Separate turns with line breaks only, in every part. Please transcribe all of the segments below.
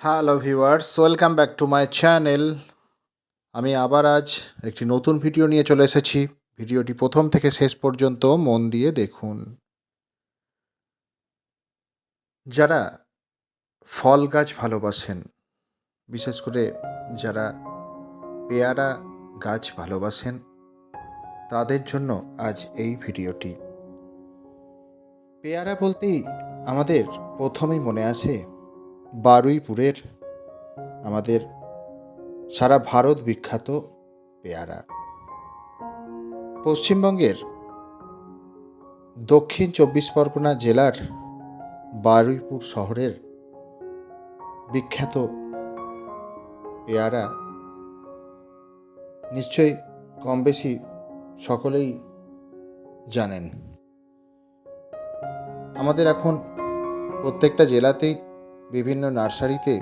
Hello viewers welcome back to my channel আমি আবার আজ একটি নতুন ভিডিও নিয়ে চলে এসেছি। ভিডিওটি প্রথম থেকে শেষ পর্যন্ত মন দিয়ে দেখুন। যারা ফল গাছ ভালোবাসেন, বিশেষ করে যারা পেয়ারা গাছ ভালোবাসেন, তাদের জন্য আজ এই ভিডিওটি পেয়ারা বলতেই আমাদের প্রথমেই মনে আসে বারুইপুরের আমাদের সারা ভারত বিখ্যাত পেয়ারা। পশ্চিমবঙ্গের দক্ষিণ চব্বিশ পরগনা জেলার বারুইপুর শহরের বিখ্যাত পেয়ারা নিশ্চয়ই কম বেশি সকলেই জানেন। আমাদের এখন প্রত্যেকটা জেলাতেই বিভিন্ন নার্সারিতে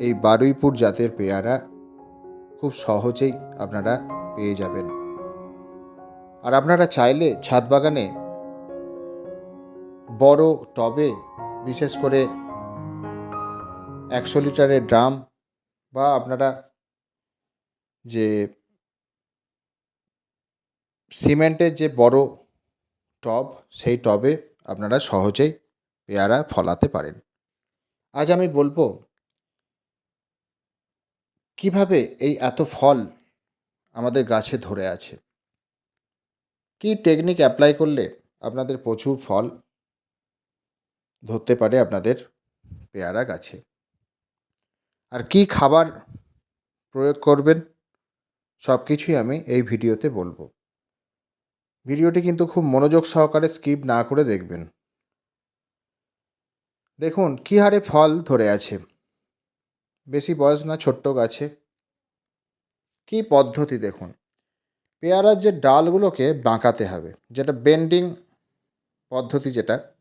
এই বারুইপুর জাতের পেয়ারা খুব সহজেই আপনারা পেয়ে যাবেন। আর আপনারা চাইলে ছাদ বাগানে বড় টবে বিশেষ করে একশো লিটারের ড্রাম বা আপনারা যে সিমেন্টের যে বড় টব, সেই টবে আপনারা সহজেই পেয়ারা ফলাতে পারেন। আজ আমি বলব, কীভাবে এই এত ফল আমাদের গাছে ধরে আছে? কি টেকনিক অ্যাপ্লাই করলে আপনাদের প্রচুর ফল ধরতে পারে আপনাদের পেয়ারা গাছে? আর কি খাবার প্রয়োগ করবেন? সব কিছুই আমি এই ভিডিওতে বলব। ভিডিওটি কিন্তু খুব মনোযোগ সহকারে স্কিপ না করে দেখবেন। দেখুন, কী হারে ফল ধরে আছে। বেশি বয়স না, ছোট্ট গাছে। কী পদ্ধতি দেখুন। পেয়ারার যে ডালগুলোকে বাঁকাতে হবে, যেটা বেন্ডিং পদ্ধতি যেটা,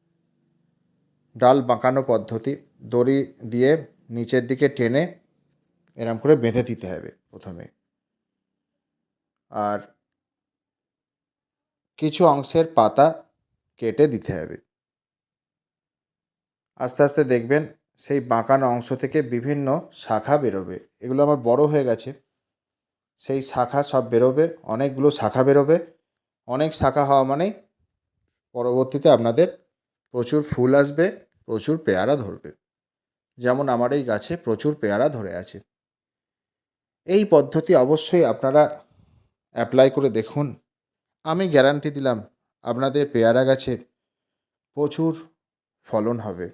ডাল বাঁকানো পদ্ধতি, দড়ি দিয়ে নিচের দিকে টেনে এরম করে বেঁধে দিতে হবে প্রথমে। আর কিছু অংশের পাতা কেটে দিতে হবে। আস্তে আস্তে দেখবেন সেই বাঁকানো অংশ থেকে বিভিন্ন শাখা বেরোবে। এগুলো আমার বড় হয়ে গেছে। সেই শাখা সব বেরোবে, অনেকগুলো শাখা বেরোবে। অনেক শাখা হওয়া মানেই পরবর্তীতে আপনাদের প্রচুর ফুল আসবে, প্রচুর পেয়ারা ধরবে। যেমন আমার এই গাছে প্রচুর পেয়ারা ধরে আছে। এই পদ্ধতি অবশ্যই আপনারা অ্যাপ্লাই করে দেখুন। আমি গ্যারান্টি দিলাম, আপনাদের পেয়ারা গাছে প্রচুর ফলন হবে।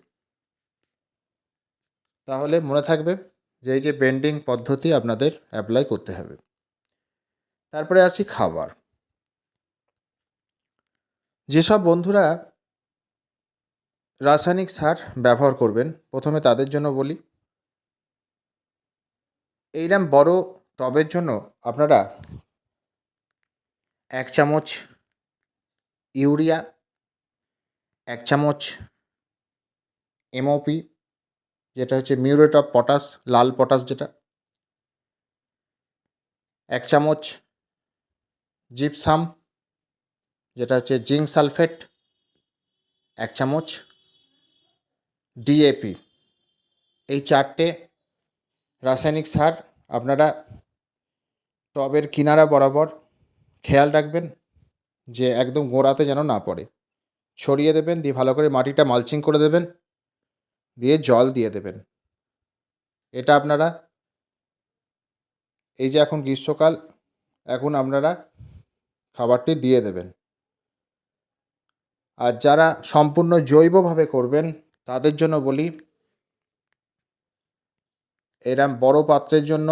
তাহলে মনে থাকবে যে এই যে বেন্ডিং পদ্ধতি আপনাদের অ্যাপ্লাই করতে হবে। তারপরে আসি খাবার। যেসব বন্ধুরা রাসায়নিক সার ব্যবহার করবেন, প্রথমে তাদের জন্য বলি। এইরকম বড় টবের জন্য আপনারা এক চামচ ইউরিয়া, এক চামচ এমওপি যেটা হচ্ছে মিউরেট অফ পটাশ, লাল পটাশ যেটা। এক চামচ জিপসাম, যেটা হচ্ছে জিঙ্ক সালফেট। এক চামচ ডিএপি। এই চারটে রাসায়নিক সার আপনারা টবের কিনারা বরাবর খেয়াল রাখবেন যে একদম গোড়াতে যেন না পড়ে। ছড়িয়ে দেবেন, দিয়ে ভালো করে মাটিটা মালচিং করে দেবেন। দিয়ে জল দিয়ে দেবেন। এটা আপনারা এই যে এখন গ্রীষ্মকাল, এখন আপনারা খাবারটি দিয়ে দেবেন। আর যারা সম্পূর্ণ জৈবভাবে করবেন, তাদের জন্য বলি, এরম বড় পাত্রের জন্য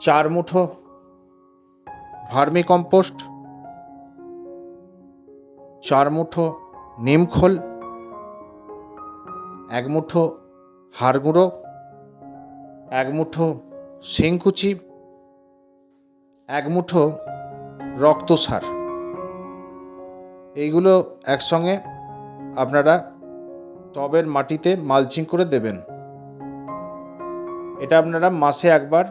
চার মুঠো ভার্মি কম্পোস্ট চার মুঠো নিমখোল এক মুঠো হাড় গুঁড়ো, এক মুঠো শিংকুচি, এক মুঠো রক্তসার। এইগুলো একসঙ্গে আপনারা টবের মাটিতে মালচিং করে দেবেন। এটা আপনারা মাসে একবার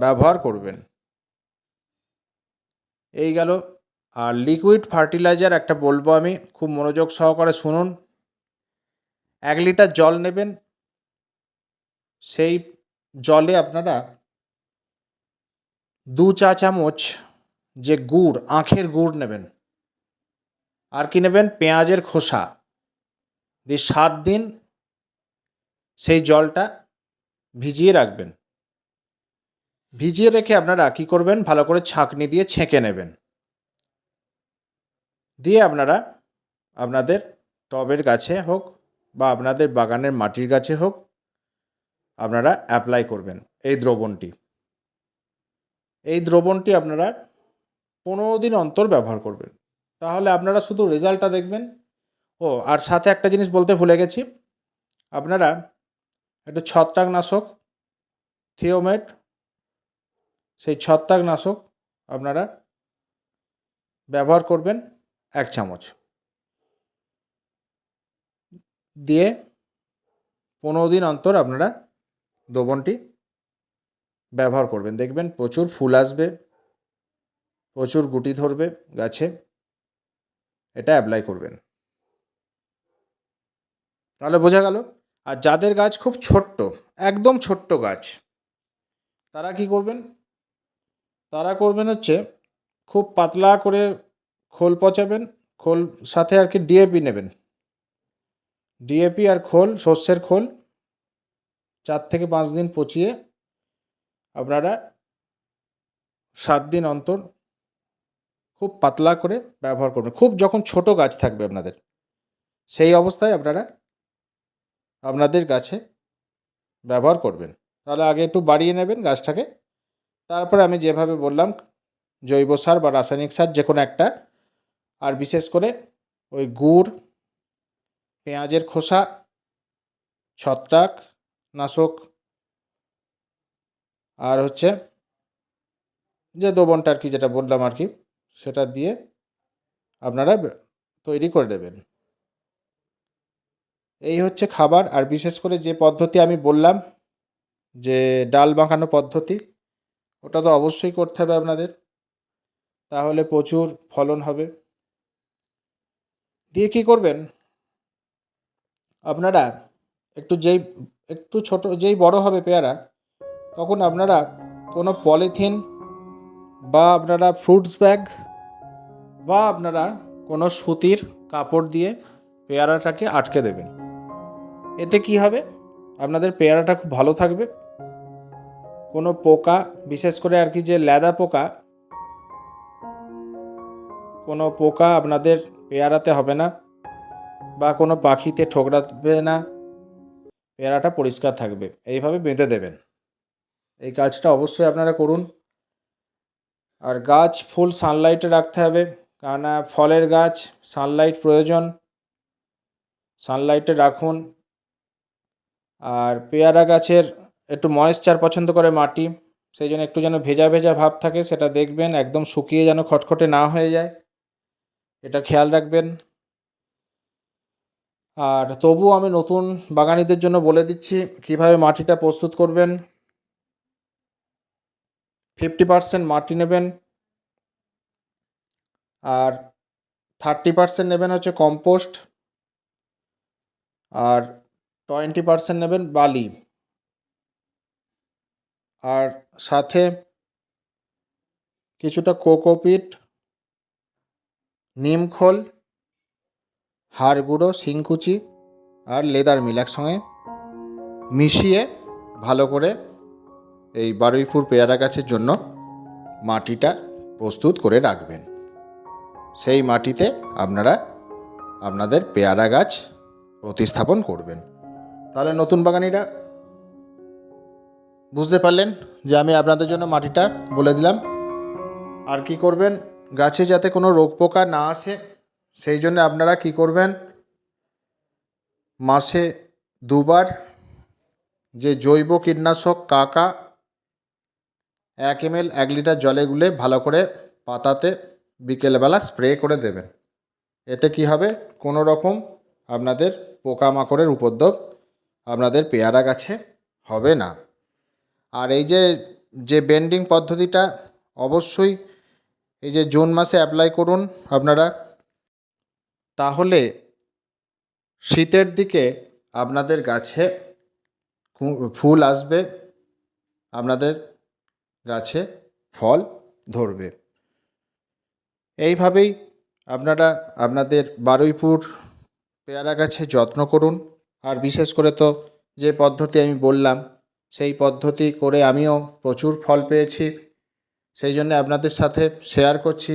ব্যবহার করবেন। এই গেল। আর লিকুইড ফার্টিলাইজার একটা বলব আমি, খুব মনোযোগ সহকারে শুনুন। এক লিটার জল নেবেন। সেই জলে আপনারা দু চা চামচ যে গুড়, আখের গুড় নেবেন। আর কি নেবেন? পেঁয়াজের খোসা। দিয়ে সাত দিন সেই জলটা ভিজিয়ে রাখবেন। ভিজিয়ে রেখে আপনারা কী করবেন? ভালো করে ছাঁকনি দিয়ে ছেঁকে নেবেন। দিয়ে আপনারা আপনাদের টবের গাছে হোক বা আপনাদের বাগানের মাটির গাছে হোক, আপনারা অ্যাপ্লাই করবেন এই দ্রবণটি। এই দ্রবণটি আপনারা পনেরো দিন অন্তর ব্যবহার করবেন। তাহলে আপনারা শুধু রেজাল্টটা দেখবেন। ও, আর সাথে একটা জিনিস বলতে ভুলে গেছি। আপনারা একটু ছত্রাকনাশক, থিওমেট, সেই ছত্রাকনাশক আপনারা ব্যবহার করবেন এক চামচ। দিয়ে পনেরো দিন অন্তর আপনারা দ্রবণটি ব্যবহার করবেন। দেখবেন প্রচুর ফুল আসবে, প্রচুর গুটি ধরবে গাছে, এটা অ্যাপ্লাই করবেন। তাহলে বোঝা গেল, আর যাদের গাছ খুব ছোট্ট, একদম ছোট্ট গাছ, তারা কি করবেন? তারা করবেন হচ্ছে খুব পাতলা করে খোল পচাবেন, খোল সাথে আর কি ডিএপি নেবেন। ডিএপি আর খোল, শস্যের খোল, চার থেকে পাঁচ দিন পচিয়ে আপনারা সাত দিন অন্তর খুব পাতলা করে ব্যবহার করবেন। খুব যখন ছোট গাছ থাকবে আপনাদের, সেই অবস্থায় আপনারা আপনাদের গাছে ব্যবহার করবেন। তাহলে আগে একটু বাড়িয়ে নেবেন গাছটাকে। তারপরে আমি যেভাবে বললাম, জৈব সার বা রাসায়নিক সার যে কোনো একটা, আর বিশেষ করে ওই গুড় পেঁয়াজের খোসা, ছত্রাক নাশক, আর হচ্ছে যে দ্রবণটা আর কি যেটা বললাম আর কি, সেটা দিয়ে আপনারা তৈরি করে দেবেন। এই হচ্ছে খাবার, আর বিশেষ করে যে পদ্ধতি আমি বললাম, যে ডাল বাঁকানো পদ্ধতি, ওটা তো অবশ্যই করতে হবে আপনাদের। তাহলে প্রচুর ফলন হবে। দিয়ে কী করবেন? আপনারা একটু যেই, একটু ছোট, যেই বড় হবে পেয়ারা, তখন আপনারা কোনো পলিথিন বা আপনারা ফ্রুটস ব্যাগ বা আপনারা কোনো সুতির কাপড় দিয়ে পেয়ারাটাকে আটকে দেবেন। এতে কি হবে? আপনাদের পেয়ারাটা খুব ভালো থাকবে। কোনো পোকা, বিশেষ করে আর কি যে ল্যাদা পোকা, কোনো পোকা আপনাদের পেয়ারাতে হবে না। বা কোনো পাখিতে ঠোকরাবে না, পেয়ারাটা পরিষ্কার থাকবে। এইভাবে বেঁধে দেবেন। এই কাজটা অবশ্যই আপনারা করুন। আর গাছ ফুল সানলাইটে রাখতে হবে, কেননা ফলের গাছ সানলাইট প্রয়োজন। সানলাইটে রাখুন। আর পেয়ারা গাছের একটু ময়েশ্চার পছন্দ করে মাটি, সেই জন্য একটু যেন ভেজা ভেজা ভাব থাকে, সেটা দেখবেন, একদম শুকিয়ে যেন খটখটে না হয়ে যায়। এটা খেয়াল রাখবেন। আর তবুও আমি নতুন বাগানিদের জন্য বলে দিচ্ছি, কীভাবে মাটিটা প্রস্তুত করবেন, ফিফটি পার্সেন্ট মাটি নেবেন, আর থার্টি পার্সেন্ট নেবেন হচ্ছে কম্পোস্ট, আর টোয়েন্টি পার্সেন্ট নেবেন বালি, আর সাথে কিছুটা কোকোপিট নিমখোল হাড় গুঁড়ো শিংকুচি আর লেদার মিল একসঙ্গে মিশিয়ে ভালো করে এই বারুইপুর পেয়ারা গাছের জন্য মাটিটা প্রস্তুত করে রাখবেন। সেই মাটিতে আপনারা আপনাদের পেয়ারা গাছ প্রতিস্থাপন করবেন। তাহলে নতুন বাগানিরা বুঝতে পারলেন যে আমি আপনাদের জন্য মাটিটা বলে দিলাম। আর কি করবেন? গাছে যাতে কোনো রোগ পোকা না আসে সেই জন্য আপনারা কি করবেন? মাসে দুবার যে জৈব কীটনাশক কাকা এক এম এল এক লিটার জলে গুলে ভালো করে পাতাতে বিকেলবেলা স্প্রে করে দেবেন। এতে কি হবে? কোনো রকম আপনাদের পোকামাকড়ের উপদ্রব আপনাদের পেয়ারা গাছে হবে না। আর এই যে যে বেন্ডিং পদ্ধতিটা অবশ্যই এই যে জুন মাসে অ্যাপ্লাই করুন আপনারা। তাহলে শীতের দিকে আপনাদের গাছে ফুল আসবে, আপনাদের গাছে ফল ধরবে। এইভাবেই আপনারা আপনাদের বারুইপুর পেয়ারা গাছে যত্ন করুন। আর বিশেষ করে তো যে পদ্ধতি আমি বললাম, সেই পদ্ধতি করে আমিও প্রচুর ফল পেয়েছি। সেই জন্য আপনাদের সাথে শেয়ার করছি।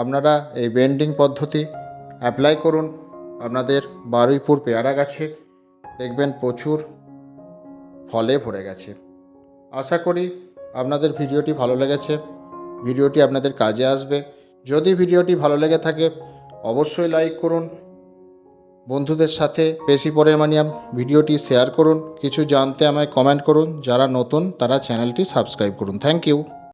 আপনারা এই বেন্ডিং পদ্ধতি অ্যাপ্লাই করুন। আপনাদের বারুইপুর পেয়ারা গাছে দেখবেন প্রচুর ফলে ভরে গেছে। আশা করি আপনাদের ভিডিওটি ভালো লেগেছে। ভিডিওটি আপনাদের কাজে আসবে। যদি ভিডিওটি ভালো লেগে থাকে, অবশ্যই লাইক করুন। বন্ধুদের সাথে বেশি পরিমাণে ভিডিওটি শেয়ার করুন। কিছু জানতে আমায় কমেন্ট করুন। যারা নতুন, তারা চ্যানেলটি সাবস্ক্রাইব করুন। Thank you